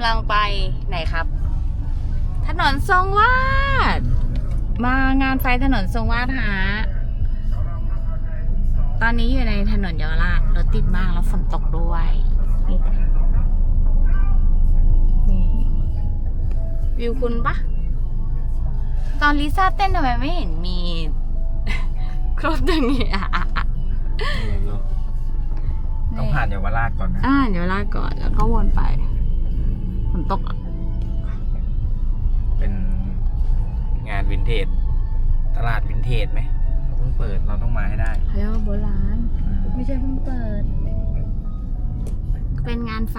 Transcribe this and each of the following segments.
กำลังไปไหนครับ ถนนทรงวาด มางานไฟถนนทรงวาดฮะตอนนี้อยู่ในถนนเยาวราชรถติดมากแล้วฝนตกด้วยนี่จ้ะนี่วิวคุณปะตอนลิซ่าเต้นทำไมไม่เห็นมี ครบอย่างนี้อะอะอะต้องผ่านเยาวราชก่อนนะ อ่าเดี๋ยวลาก่อนแล้วก็วนไปฝน ตกอะเป็นงานวินเทจ ตลาดวินเทจไหมเขาเพิ่งเปิดเราต้องมาให้ได้เขาเรียกว่าโบราณ ไม่ใช่เพิ่งเปิด เป็นงานไฟ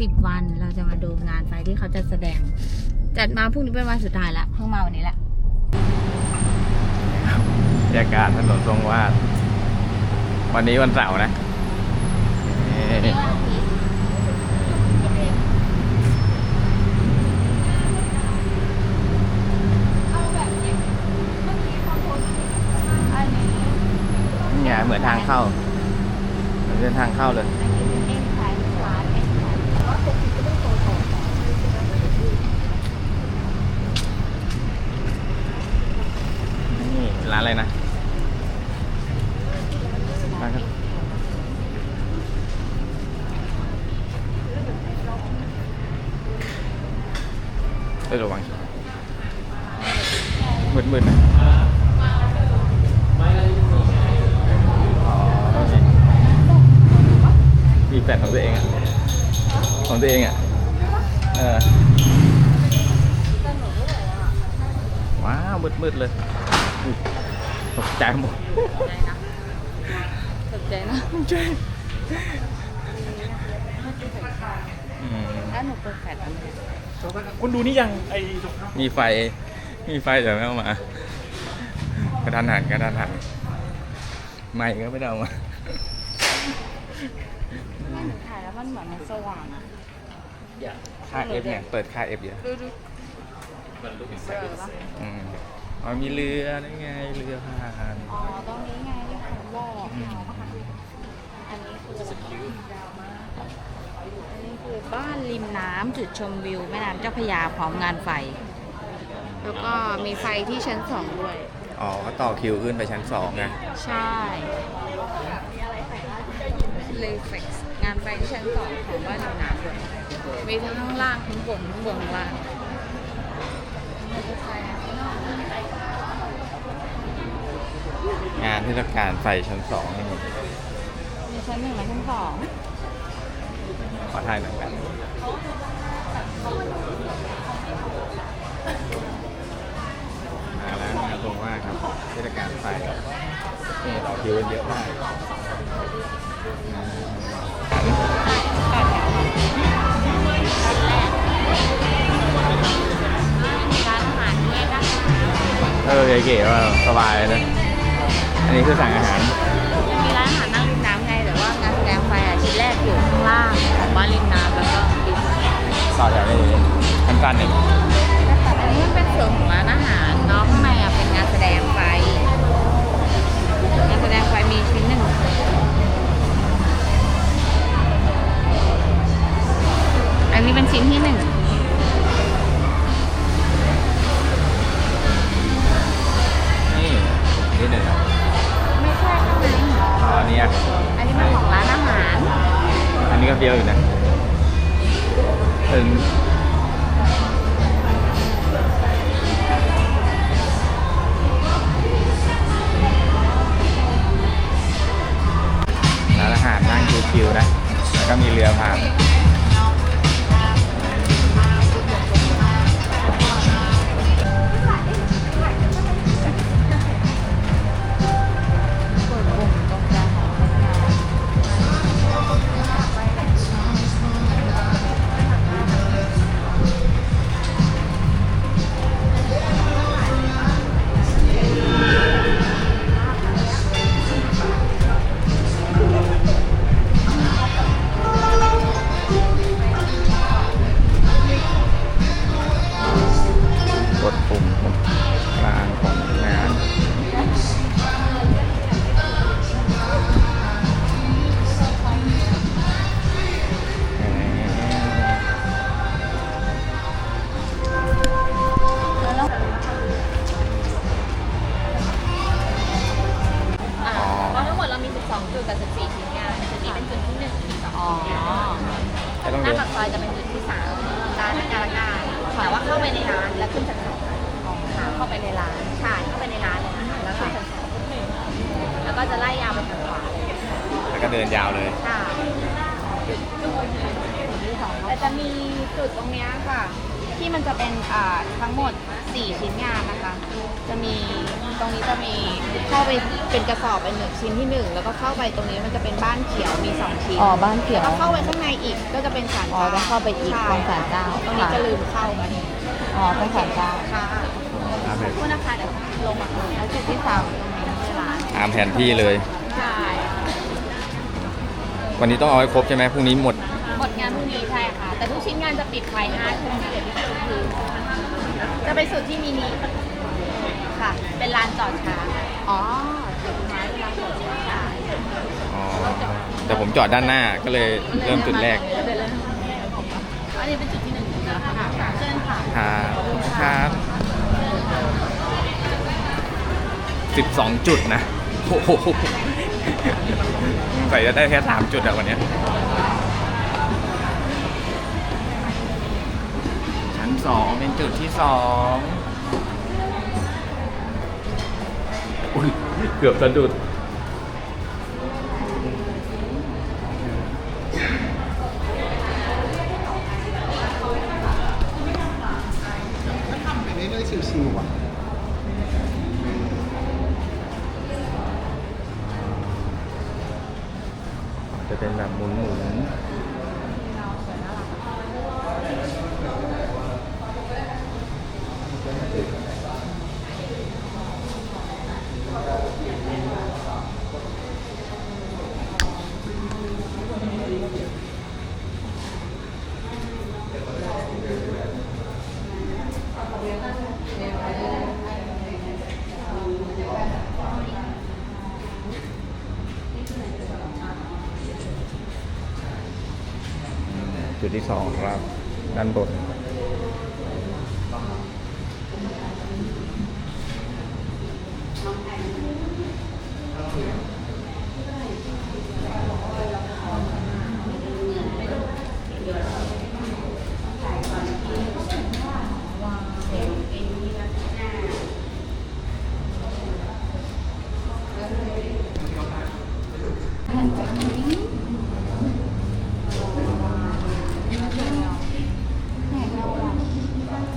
สิบวันเราจะมาดูงานไฟที่เขาจะแสดง จัดมาพรุ่งนี้เป็นวันสุดท้ายละเพิ่งมาวันนี้แหละบรรยากาศถนนทรงวาด วันนี้วันเสาร์นะนี่นี่ไงเหมือนทางเข้า เอนเป็นทางเข้าเลย นี่ร้านอะไรนะร้านครับไประวังมืดๆนะอ๋อมี แฟนของตัวเองอะของตัวเองอะเออว้าวมืดๆเลยอุ๊ยตกใจหมดสนใจนะสนใจนะอืมถ้าหนูเปิดแฟลชอันนี้คุณดูนี่ยังไอ้มีไฟ มีไฟแต่ไม่เอามากระทันหันกระทันหันไม่ก็ไม่ได้เอามา มันเหมือนมันสว่างอะค่าเอฟเนี่ยเปิดค่าเอฟเยอะดูดูเบลอปะอืมอ๋อมีเรือนี่ไงเรือผ่านอ๋อตรงนี้ไงที่เขาบอกอืมอันนี้คืออันนี้คือบ้านริมน้ำจุดชมวิว แม่น้ำเจ้าพระยาพร้อมงานไฟ แล้วก็มีไฟที่ชั้นสองด้วย อ๋อก็ต่อคิวขึ้นไปชั้นสองไง ใช่เลยเฟก งานไฟที่ชั้นสองของบ้านริมน้ำด้วมีทั้งข้างล่างข้างบนข้างบนข้างล่างงานเทศกาลไฟชั้นสองนี่มีชั้นหนึ่งและชั้นสองขอถ่ายหน่อยกันมาแล้วงานตรงมาครับเทศกาลไฟนี่ต่อคิวกันเยอะมาก ต่อแถวร้านอาหารด้วยนะคะเออเก๋ๆว่าสบายเลยนะ อันนี้คือสั่งอาหารจะมีร้านอาหารนั่งริมน้ำไงแต่ว่างานแสดงไฟอะชิ้นแรกอยู่ข้างล่างของบ้านริมน้ำแล้วก็ริมต่อจากนี้สั้นๆหนึ่งอันนี้มันเป็นส่วนของร้านอาหาร แล้วก็มีเรือผ่าน จะมีจุดตรงเนี้ยค่ะ ที่มันจะเป็นอ่าทั้งหมด 4 ชิ้นงานนะคะ จะมีตรงนี้จะมีเข้าไปเป็นกระสอบเป็นหนึ่งชิ้นที่หนึ่งแล้วก็เข้าไปตรงนี้มันจะเป็นบ้านเขียวมีสองชิ้นอ๋อบ้านเขียว แล้วก็เข้าไปข้างในอีกก็จะเป็นศาลอ๋อต้องเข้าไปอีกใช่ตรงศาลเจ้าตรงนี้ค่ะ จะลืมเข้ากันอ๋อต้องศาลเจ้าค่ะตามแผนพูดนะคะเดี๋ยวลงมาแล้วจุดที่สามตรงนี้ในร้านตามแผนที่เลย ใช่วันนี้ต้องเอาให้ครบใช่ไหมพรุ่งนี้หมดหมดงานพรุ่งนี้ใช่ค่ะ แต่ทุกชิ้นงานจะปิดภายห้าทุ่มเดี๋ยวที่สุดคือจะไปสุดที่มินิค่ะ เป็นลานจอดช้าอ๋อจุดไม้เป็นลานจอดช้าใช่อ๋อแต่ผมจอดด้านหน้าก็เลยเริ่มจุดแรกอันนี้เป็นจุดที่หนึ่งนะคะเชิญค่ะครับครับสิบสองจุดนะโอ้โหใส่จะได้แค่สามจุดอะวันเนี้ย ชั้นสองเป็นจุดที่สองอุ้ยเกือบสะดุดทำไปเรื่อยๆชิวๆอะจะเป็นแบบหมุนหมุน จุดที่สองครับ ด้านบน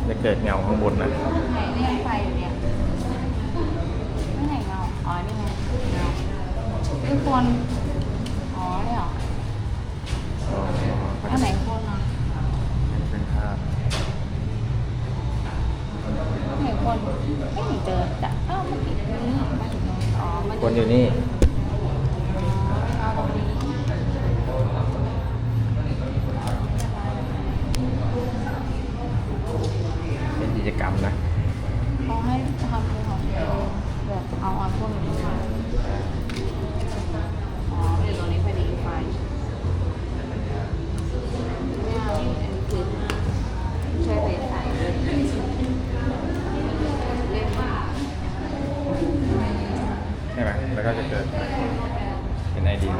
จะเกิดเงาข้างบนนะ ไหนเรียกไฟอยู่เนี่ยไม่ไหนเงา อ๋อ นี่ไงเงา คือคน อ๋อเนี่ยเหรอ อ๋อ อันไหนคนอะ เป็นภาพ ไหนคนไม่เห็นเจอจ้ะเอ้ามันติดตรงนี้มาถึงตรงนี้อ๋อ มัน คนอยู่นี่ เอาตรงนี้ เป็นกิจกรรมนะ เขาให้ทำเป็นของตัวเองแบบเอาอันพวกนี้มาอ๋ออยู่ตรงนี้พอดีไฟไม่เอาอันนี้คือช่วยไปใส่เล่นมาก ใช่ไหมแล้วก็จะเกิดเป็นไอเดีย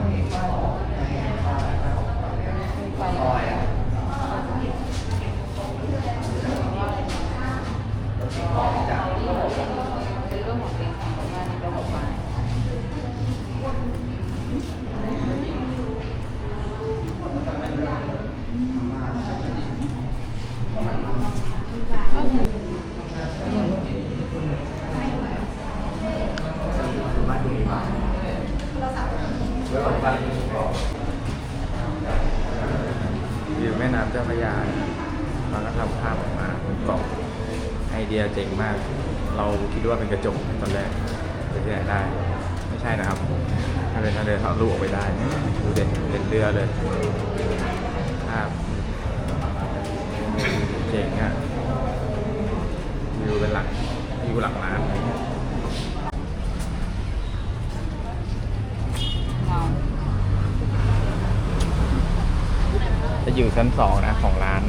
วิวแม่น้ำเจ้าพระยาเราก็ทำภาพออกมาบนเกาะไอเดียเจ๋งมาก เราคิดว่าเป็นกระจกตอนแรกจะที่ไหนได้ ไม่ใช่นะครับถ้าเป็นทะเลทะลุออกไปได้ดูเด่นเด่นเรือเลยภาพเจ๋งอะวิวเป็นหลักวิวหลักล้าน เงา จะอยู่ ชั้นสองนะของร้าน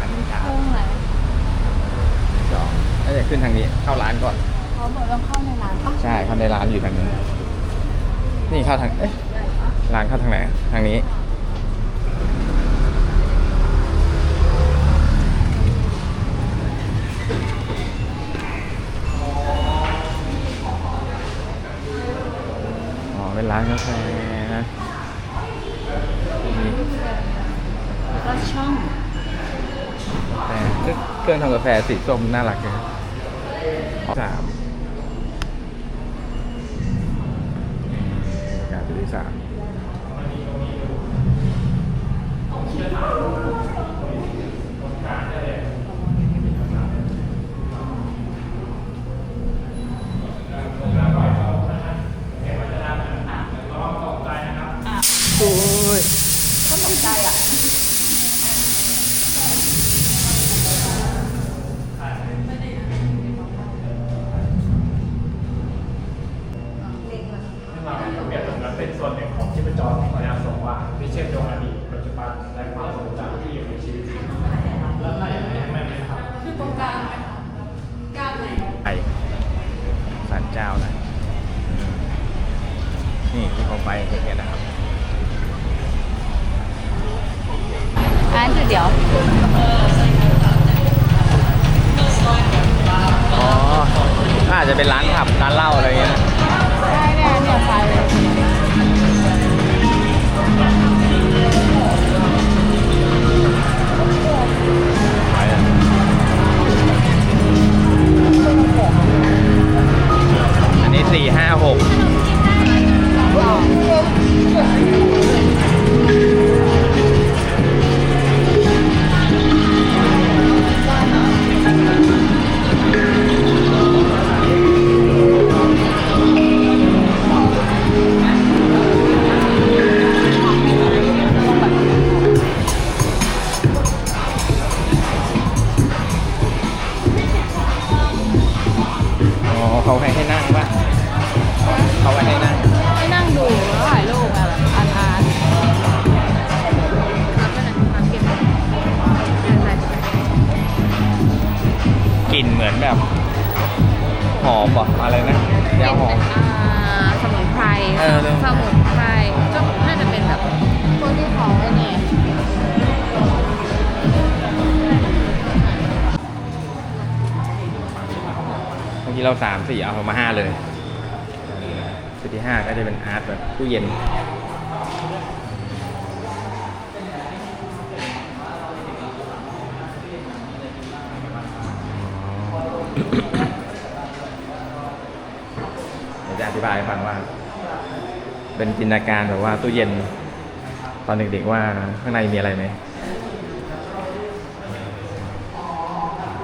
อันนี้ครับเครื่องไหนสองถ้าจะขึ้นทางนี้เข้าร้านก่อน เขาบอกต้องเข้าในร้านปะใช่เข้าในร้านอยู่ทางนี้ นี่เข้าทาง เอ๊ะ ร้านเข้าทางไหน ทางนี้ อ๋อ เป็นร้านกาแฟนะมี แล้วก็ ช่องแต่เครื่องทำกาแฟสีส้มน่ารักเลยสามอืมบรรยากาศจุดที่สาม ห้าห เหมือนแบบหอมป่ะอะไรนะยาหอม อ่าสมุนไพรเออเลยสมุนไพรก็น่าจะเป็นแบบพวกที่เขาไอ้นี่เมื่อกี้เราสามสี่เอามาห้าเลยจุดที่ห้าก็จะเป็นอาร์ตแบบตู้เย็น เดี๋ยวจะอธิบายให้ฟังว่า เป็นจินตนาการแบบว่าตู้เย็น ตอนเด็กๆว่าข้างในมีอะไรไหม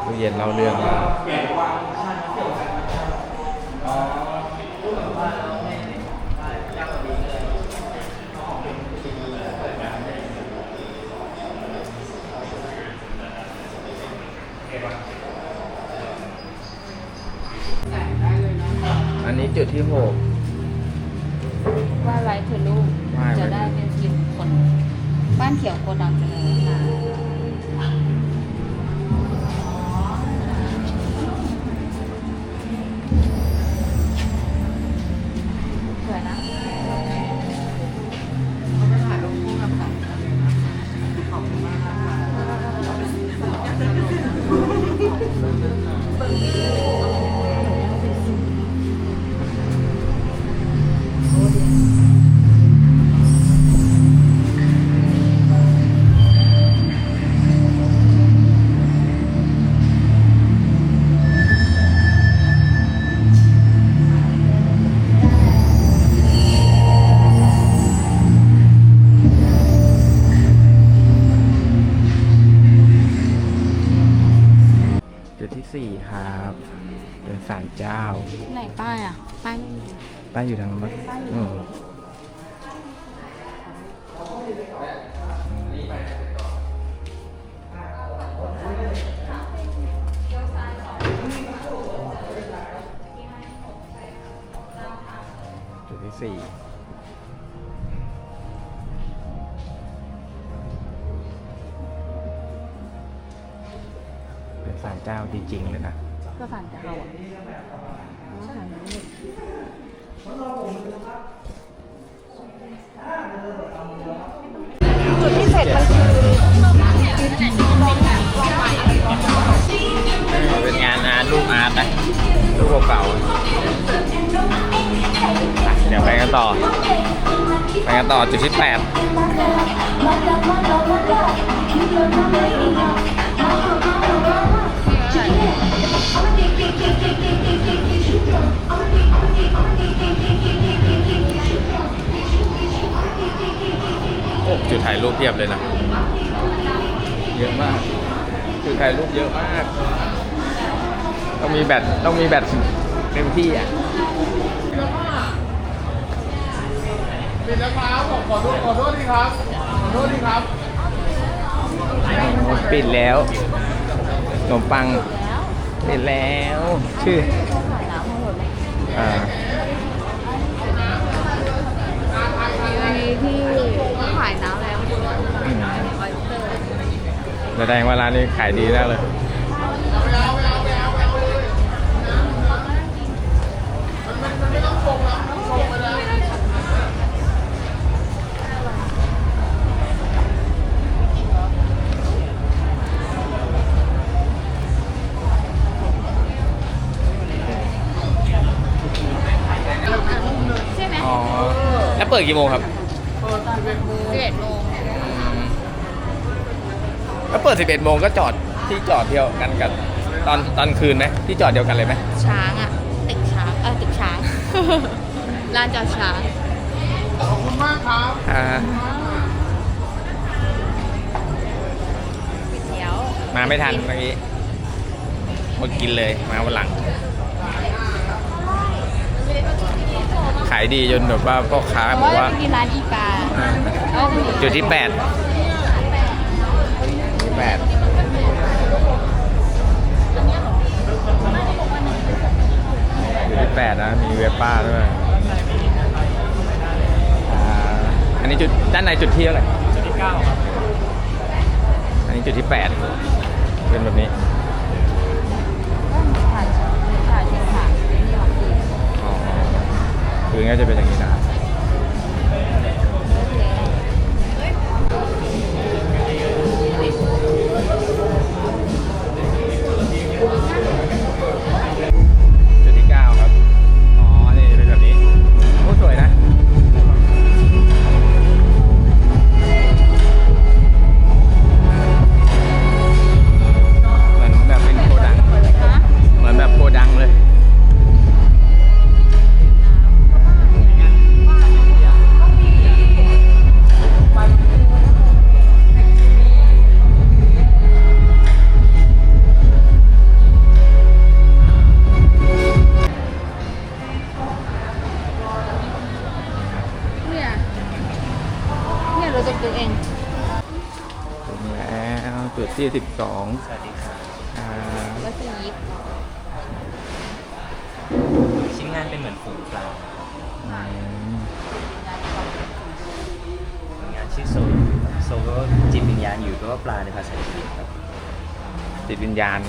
ตู้เย็นเล่าเรื่องว่าอันนี้จุดที่หก ว่าไรคือลูกว่าไว้จะได้เป็นทีมคนบ้านเขียวโกดังเจริญค่ะ ป้ายอยู่ทางนู้นปะอื ต่อจุดที่แปดโอ้จุดถ่ายรูปเพียบเลยนะ เยอะมาก จุดถ่ายรูปเยอะมาก ต้องมีแบตต้องมีแบตเต็มที่อะ ปิดแล้วครับผมขอโทษขอโทษทีครับ ขอโทษทีครับ ปิดแล้วขนมปังปิดแล้ว ชื่ออ่าอันนี้ที่ขายน้ำแล้วอืมแสดงว่าร้านนี้ขายดีแน่เลย เปิดกี่โมงครับสิบเอ็ดโมงแล้วเปิด 11 โมงก็จอดที่จอดเดียวกันกับตอนตอนคืนไหมที่จอดเดียวกันเลยไหมช้างอะตึกช้างเออตึกช้าง ลานจอดช้างขอบคุณมากครับอ่าเดี๋ยวมาไม่ทันเมื่อกี้หมดกินเลยมาวันหลัง ขายดีจนแบบว่าพ่อค้าเพบอราะกว่าว่าจะกินร้านอีกาเออจุดที่แปดที่แปดจุดที่แปดนะมีเวป้าด้วยอ่าอันนี้จุดด้านในจุดที่เท่าไหร่จุดที่เก้าครับอันนี้จุดที่แปดเป็นแบบนี้ คือง่ายจะเป็นอย่างนี้นะ ที่สิบสองสวัสดีครับอ่าแล้วจะยิบชิ้นงานเป็นเหมือนฝูงปลาอืมผลงานชื่อโซลโซลก็จิตวิญญาณอยู่ก็ว่าปลาในภาษาจีนครับจิตวิญญาณ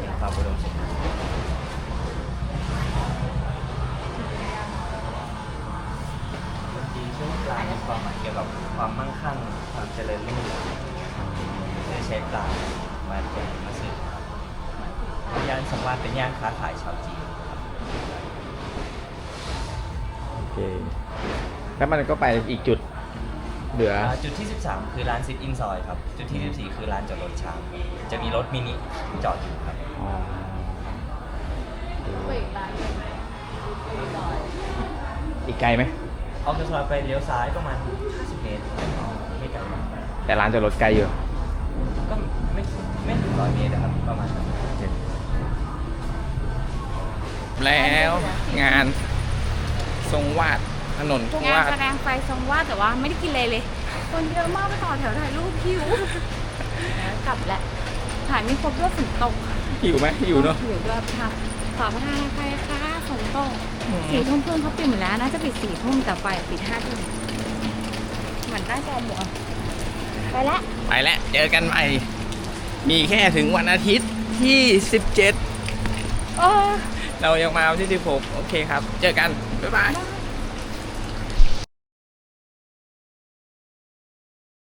เป็นความอุดมสมบูรณ์คนจีนเชื่อว่าปลามีความหมายเกี่ยวกับความมั่งคั่งความเจริญรุ่งเรืองเลย ใช้ปลามาเป็นมาสื่อครับย่านสังวาสเป็นย่านค้าขายชาวจีนครับโอเค แล้วมันก็ไปอีกจุด เหลือ อ่าจุดที่ 13 คือร้านซิดอินซอยครับ จุดที่ 14 คือร้านจอดรถช้างจะมีรถมินิจอดอยู่ครับ อ๋ออีกไกลไหม ออกจากซอยไปเลี้ยวซ้ายประมาณ 50 เมตรไม่ไกลมากแต่ร้านจอดรถไกลอยู่ ก็ไม่ไม่ถึงร้อยเมตรนะครับประมาณนั้นแล้วงานทรงวาดถนนทรงงานวาดแสดงไฟทรงวาดแต่ว่าไม่ได้กินเลยเลย คนเยอะมากไปต่อแถวถ่ายรูปคิวแล้วกลับแล้วถ่ายไม่ครบด้วยฝนตกหิวไหมหิวเนอะหิวด้วยค่ะขอประทานใครคะฝนตกสี่ทุ่มครึ่งเขาปิดหมดแล้วน่าจะปิดสี่ทุ่มแต่ไฟปิดห้าทุ่มเหมือนได้จอหมว ไปแล้ว ไปแล้วเจอกันใหม่ มีแค่ถึงวันอาทิตย์ที่ 17เออเรายังมาวันที่ 16 โอเคครับ เจอกัน บ๊ายบายได้